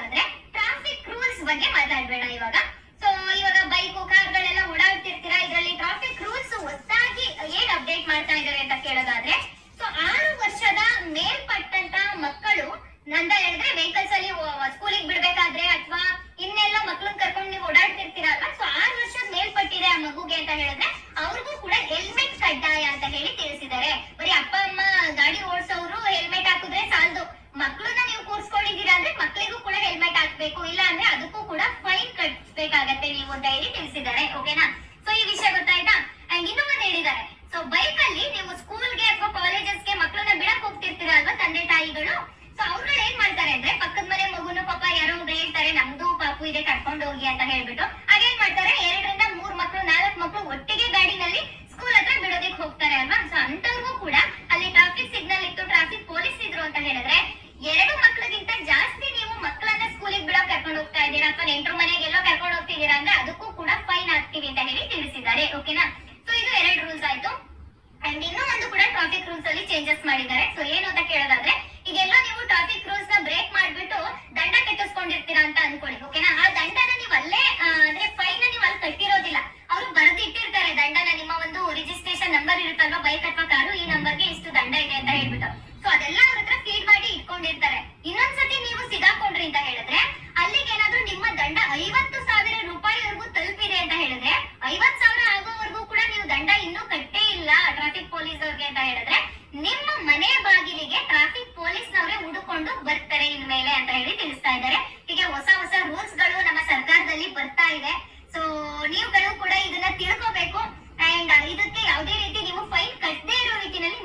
ಆದ್ರೆ traffic rules ಬಗ್ಗೆ ಮಾತಾಡ್ಬೇಡ ಇವಾಗ. ಸೊ ಇವಾಗ ಬೈಕು ಕಾರ್ಗಳೆಲ್ಲ ಓಡಾಡ್ತಿರ್ತೀರಾ? ಇದರಲ್ಲಿ ಟ್ರಾಫಿಕ್ ರೂಲ್ಸ್ ಹೊಸದಾಗಿ ಏನ್ ಅಪ್ಡೇಟ್ ಮಾಡ್ತಾ ಇದಾರೆ ಅಂತ ಕೇಳೋದಾದ್ರೆ ಸೊ ಆರು ವರ್ಷದ ಮೇಲ್ಪಟ್ಟಂತ ಮಕ್ಕಳು ನಂದ ಹೇಳಿದ್ರೆ ವೆಹಿಕಲ್ಸ್ ಅಲ್ಲಿ ಸ್ಕೂಲಿಗೆ ಬಿಡ್ಬೇಕಾದ್ರೆ ಅಥವಾ ಇನ್ನೆಲ್ಲ ಮಕ್ಳನ್ನ ಕರ್ಕೊಂಡು ನೀವು ಓಡಾಡ್ತಿರ್ತೀರಲ್ವಾ ಸೊ ಆರು ವರ್ಷದ ಮೇಲ್ಪಟ್ಟಿದೆ ಆ ಮಗುಗೆ ಅಂತ ಹೇಳಿದ್ರೆ, ಅವ್ರಿಗೂ ಕೂಡ ಹೆಲ್ಮೆಟ್ ಕಡ್ಡಾಯ ಅಂತ ಹೇಳಿ ತಿಳಿಸಿದ್ದಾರೆ. ಬರೀ ಅಪ್ಪ, ಅಮ್ಮ ಗಾಡಿ ಓಡಿಸೋರು ಹೆಲ್ಮೆಟ್ ಹಾಕಿದ್ರೆ ಸಾಲದು ಮಕ್ಕಳನ್ನ ನೀವು ಕೂರ್ಸ್ಕೊಂಡಿದ್ದೀರಾ ಅಂದ್ರೆ ಮಕ್ಕಳಿಗೂ ಕೂಡ ಹೆಲ್ಮೆಟ್ ಹಾಕ್ಬೇಕು ಇಲ್ಲ ಅಂದ್ರೆ ಅದಕ್ಕೂ ಕೂಡ ಫೈನ್ ಕಟ್ಬೇಕಾಗತ್ತೆ ನೀವು ಅಂತ ಹೇಳಿ ತಿಳಿಸಿದ್ದಾರೆ ಓಕೆನಾ ಸೊ ಈ ವಿಷಯ ಗೊತ್ತಾಯ್ತಾ ಅಂಡ್ ಇನ್ನೂ ಒಂದು ಹೇಳಿದ್ದಾರೆ ಸೊ ಬೈಕ್ ಅಲ್ಲಿ ನೀವು ಸ್ಕೂಲ್ಗೆ ಅಥವಾ ಕಾಲೇಜಸ್ಗೆ ಮಕ್ಕಳನ್ನ ಬಿಡಕ್ ಹೋಗ್ತಿರ್ತೀರ ಅಲ್ವಾ ತಂದೆ ತಾಯಿಗಳು ಸೊ ಅವ್ರುಗಳು ಏನ್ ಮಾಡ್ತಾರೆ ಅಂದ್ರೆ ಪಕ್ಕದ ಮನೆ ಮಗುನು ಪಾಪ ಯಾರೋ ಒಬ್ರು ಹೇಳ್ತಾರೆ ಇದೆ ಕರ್ಕೊಂಡು ಹೋಗಿ ಅಂತ ಹೇಳ್ಬಿಟ್ಟು ಅದೇನ್ ಮಾಡ್ತಾರೆ? ಎರಡರಿಂದ ಮೂರ್ ಮಕ್ಕಳು ನಾಲ್ಕ್ ಮಕ್ಕಳು ಒಟ್ಟಿಗೆ ಗಾಡಿನಲ್ಲಿ ಸ್ಕೂಲ್ ಹತ್ರ ಬಿಡೋದಕ್ಕೆ ಹೋಗ್ತಾರೆ ಅಲ್ವಾ? ಸೊ ಅಂತವ್ರಿಗೂ ಕೂಡ ಅಲ್ಲಿ ಟ್ರಾಫಿಕ್ ಸಿಗ್ನಲ್ ಇತ್ತು ಟ್ರಾಫಿಕ್ ಪೊಲೀಸ್ ಇದ್ರು ಅಂತ ಹೇಳಿದ್ರೆ ಎರಡು ಮಕ್ಳಿಗಿಂತ ಜಾಸ್ತಿ ನೀವು ಮಕ್ಕಳನ್ನ ಸ್ಕೂಲಿಗೆ ಬಿಡೋ ಕರ್ಕೊಂಡು ಹೋಗ್ತಾ ಇದ್ದೀರಾ? ಅಥವಾ ನೆಂಟರು ಮನೆಗೆ ಎಲ್ಲೋ ಕರ್ಕೊಂಡು ಹೋಗ್ತಿದ್ದೀರಾ ಅಂದ್ರೆ ಅದಕ್ಕೂ ಕೂಡ ಫೈನ್ ಹಾಕ್ತೀವಿ ಅಂತ ಹೇಳಿ ತಿಳಿಸಿದ್ದಾರೆ ಓಕೆನಾ ಸೊ ಇದು ಎರಡು ರೂಲ್ಸ್ ಆಯ್ತು. ಅಂಡ್ ಇನ್ನೂ ಒಂದು ಕೂಡ ಟ್ರಾಫಿಕ್ ರೂಲ್ಸ್ ಅಲ್ಲಿ ಚೇಂಜಸ್ ಮಾಡಿದ್ದಾರೆ. ಸೊ ಏನು ಅಂತ ಕೇಳೋದಾದ್ರೆ ಈಗೆಲ್ಲ ನೀವು ಟ್ರಾಫಿಕ್ ರೂಲ್ಸ್ನ ಬ್ರೇಕ್ ಮಾಡ್ಬಿಟ್ಟು ದಂಡ ಅಂತ ಅನ್ಕೊಳ್ಳಿ ಓಕೆನಾ ಆ ದಂಡನ ನೀವು ಅಲ್ಲೇ ಅಂದ್ರೆ ಫೈನ್ ನೀವು ಅಲ್ಲಿ ಕಟ್ಟಿರೋದಿಲ್ಲ. ಅವರು ಬರೆದಿಟ್ಟಿರ್ತಾರೆ ದಂಡನ ನಿಮ್ಮ ಒಂದು ರಿಜಿಸ್ಟ್ರೇಷನ್ ನಂಬರ್ ಇರುತ್ತಲ್ವಾ ಬೈಕ್ ಅಥವಾ ಕಾರು, ಈ ನಂಬರ್ಗೆ ಇಷ್ಟು ದಂಡ ಇದೆ ಅಂತ ಹೇಳ್ಬಿಟ್ಟು. ಸೊ ಅದೆಲ್ಲ ಅವ್ರ ಹತ್ರ ಫೀಡ್ ಮಾಡಿ ಇಟ್ಕೊಂಡಿರ್ತಾರೆ. ಇನ್ನೊಂದ್ಸತಿ ನೀವು ಸಿಗಾಕೊಂಡ್ರಿ ಅಂತ ಹೇಳಿದ್ರೆ, ಅಲ್ಲಿಗೆ ಏನಾದ್ರೂ ನಿಮ್ಮ ದಂಡ ಐವತ್ತು ಸಾವಿರ ರೂಪಾಯಿವರೆಗೂ ತಲುಪಿದೆ ಅಂತ ಹೇಳಿದ್ರೆ ಐವತ್ ಸಾವಿರ ಆಗೋವರೆಗೂ ಕೂಡ ನೀವು ದಂಡ ಇನ್ನೂ ಕಟ್ಟೇ ಇಲ್ಲ ಟ್ರಾಫಿಕ್ ಪೊಲೀಸ್ ಅವ್ರಿಗೆ ಅಂತ ಹೇಳಿದ್ರೆ, ನಿಮ್ಮ ಮನೆ ಬಾಗಿಲಿಗೆ ಟ್ರಾಫಿಕ್ ಪೊಲೀಸ್ ನವರೇ ಹುಡುಕೊಂಡು ಬರ್ತಾರೆ ಇನ್ಮೇಲೆ ಅಂತ ಹೇಳಿ ತಿಳಿಸ್ತಾ ಇದ್ದಾರೆ ಹೀಗೆ ಹೊಸ ಹೊಸ ರೂಲ್ಸ್ಗಳು ನಮ್ಮ ಸರ್ಕಾರದಲ್ಲಿ ಬರ್ತಾ ಇದೆ ಸೊ ನೀವುಗಳು ಕೂಡ ಇದನ್ನ ತಿಳ್ಕೋಬೇಕು ಅಂಡ್ ಇದಕ್ಕೆ ಯಾವುದೇ ರೀತಿ ನೀವು ಫೈನ್ ಕಟ್ಟದೇ ಇರೋ ರೀತಿಯಲ್ಲಿ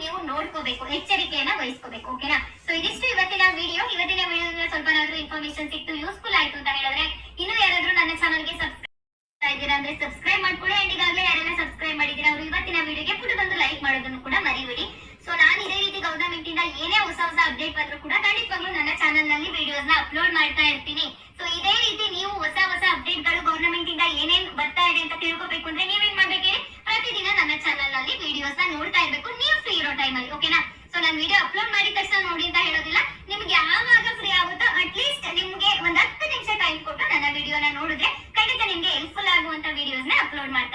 ನೋಡ್ಕೋಬೇಕು, ಎಚ್ಚರಿಕೆಯನ್ನ ವಹಿಸ್ಕೋಬೇಕು ಓಕೆನಾ ಸೊ ಇದಿಷ್ಟು ಇವತ್ತಿನ ವಿಡಿಯೋ ಇವತ್ತಿನ ವಿಡಿಯೋದಿಂದ ಸ್ವಲ್ಪ ಇನ್ಫಾರ್ಮೇಶನ್ ಸಿಕ್ತು ಯೂಸ್ಫುಲ್ ಆಯ್ತು ಅಂತ ಹೇಳಿದ್ರೆ, ಇನ್ನು ಯಾರಾದ್ರೂ ನನ್ನ ಚಾನಲ್ಗೆ ಸಬ್ಸ್ಕ್ರೈಬ್ ಇದ್ದೀರಾ ಅಂದ್ರೆ ಸಬ್ಸ್ಕ್ರೈಬ್ ಮಾಡ್ಕೊಳ್ಳಿ. ಅಂಡ್ ಈಗಾಗಲೇ ಯಾರೆಲ್ಲ ಸಬ್ಸ್ಕ್ರೈಬ್ ಮಾಡಿದ್ರೆ ಅವರು ಇವತ್ತಿನ ವಿಡಿಯೋಗೆ ಪುಟ ಬಂದು ಲೈಕ್ ಮಾಡೋದನ್ನು ಕೂಡ ಮರಿಬೇಡಿ. ಸೊ ನಾನು ಇದೇ ರೀತಿ ಗೌರ್ಮೆಂಟ್ ಇಂದ ಏನೇ ಹೊಸ ಹೊಸ ಅಪ್ಡೇಟ್ ಬಂದ್ರು ಕೂಡ ಖಂಡಿತವಾಗ್ಲೂ ನನ್ನ ಚಾನಲ್ನಲ್ಲಿ ವಿಡಿಯೋಸ್ನ ಅಪ್ಲೋಡ್ ಮಾಡ್ತಾ ಇರ್ತೀನಿ. ಸೊ ಇದೇ ರೀತಿ ನೀವು ಹೊಸ ಹೊಸ ಅಪ್ಡೇಟ್ಗಳು ಗೌರ್ಮೆಂಟ್ ಇಂದ ಏನೇನ್ ಬರ್ತಾ ಇದೆ ಅಂತ ತಿಳ್ಕೊಬೇಕು ಅಂದ್ರೆ ನೀವೇನ್ ಮಾಡ್ಬೇಕು ಹೇಳಿ? ಪ್ರತಿದಿನ ನನ್ನ ಚಾನಲ್ನಲ್ಲಿ ವಿಡಿಯೋಸ್ನ ನೋಡ್ತಾ ಇರ್ಬೇಕು. ಟೈಮ್ ಅಲ್ಲಿ. ಓಕೆನಾ ಸೊ ನಾನು ವಿಡಿಯೋ ಅಪ್ಲೋಡ್ ಮಾಡಿದ ತಕ್ಷಣ ನೋಡಿ ಅಂತ ಹೇಳೋದಿಲ್ಲ. ನಿಮ್ಗೆ ಯಾವಾಗ ಫ್ರೀ ಆಗುತ್ತೋ ಅಟ್ಲೀಸ್ಟ್ ನಿಮ್ಗೆ ಒಂದ್ ಹತ್ತು ನಿಮಿಷ ಟೈಮ್ ಕೊಟ್ಟು ನನ್ನ ವಿಡಿಯೋನ ನೋಡಿದ್ರೆ ಖಂಡಿತ ನಿಮ್ಗೆ ಹೆಲ್ಪ್ಫುಲ್ ಆಗುವಂತ ವಿಡಿಯೋಸ್ನ ಅಪ್ಲೋಡ್ ಮಾಡ್ತೀನಿ.